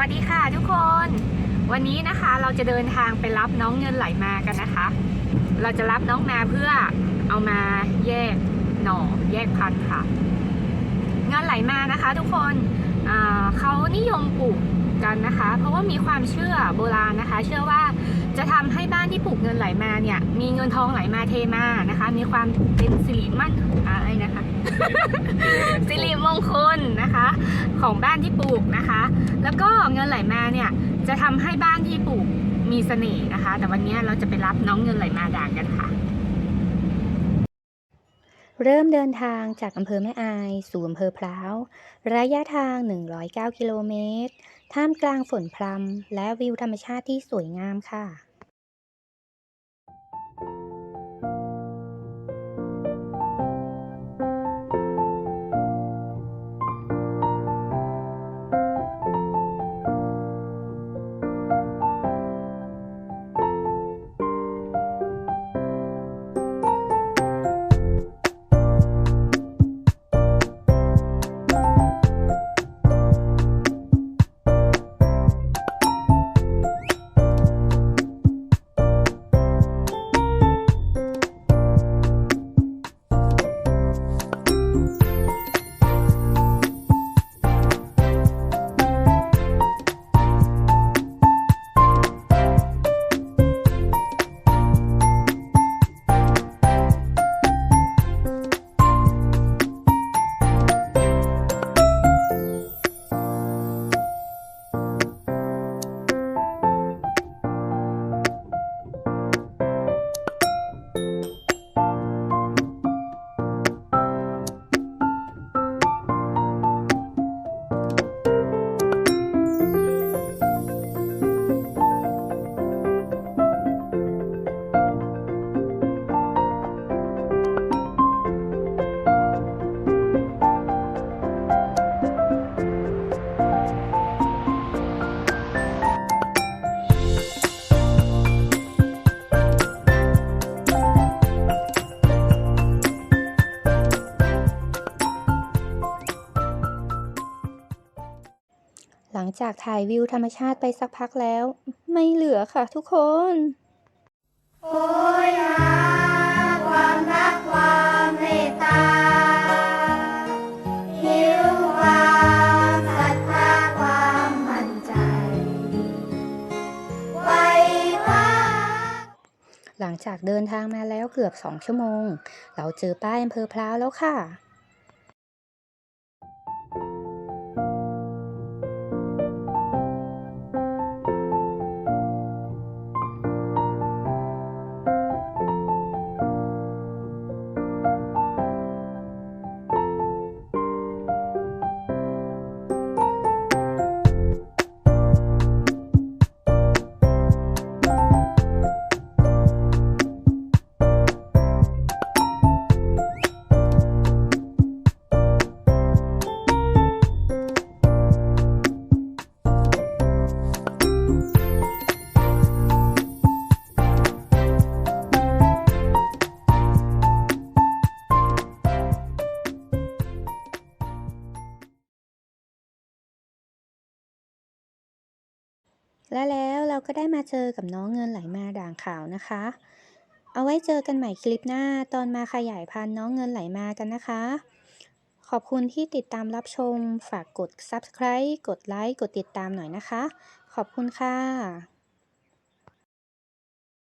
วัสดีค่ะทุกคน วันนี้นะคะเราจะเดินทางไปรับน้องเงินไหลมากันนะคะ เราจะรับน้องมาเพื่อเอามาแยกหน่อแยกพันธุ์ค่ะ เงินไหลมานะคะทุกคนเขานิยมปลูกกันนะคะ เพราะว่ามีความเชื่อโบราณนะคะ เชื่อว่าจะทำให้บ้านที่ปลูกเงินไหลมาเนี่ยมีเงินทองไหลมาเทมานะคะ มีความเป็นสิริมั่นคะ สิริมงคลนะคะ ของบ้านที่ปลูกนะคะ แล้วก็เงินไหลมาเนี่ยจะทำให้บ้านที่ปลูกมีเสน่ห์นะคะ แต่วันนี้เราจะไปรับน้องเงินไหลมาด่างกันค่ะ เริ่มเดินทางจากอำเภอแม่อาย สู่อำเภอพร้าว ระยะทาง 109 กิโลเมตร ท่ามกลางฝนพรำและวิวธรรมชาติที่สวยงามค่ะ หลังจากถ่ายวิวธรรมชาติไปสักพักแล้ว ไม่เหลือค่ะทุกคนโหยหาความรักความเมตตาหิวความศรัทธาความมั่นใจไว้ว่าหลังจากเดินทางมาแล้วเกือบสองชั่วโมง เราเจอป้ายอำเภอพร้าวแล้วค่ะ และแล้วเราก็ได้มาเจอกับน้องเงินไหลมาด่างขาวนะคะ เอาไว้เจอกันใหม่คลิปหน้าตอนมาขยายพันธุ์น้องเงินไหลมากันนะคะ ขอบคุณที่ติดตามรับชม ฝากกด subscribe กดไลค์ กดติดตามหน่อยนะคะ ขอบคุณค่ะ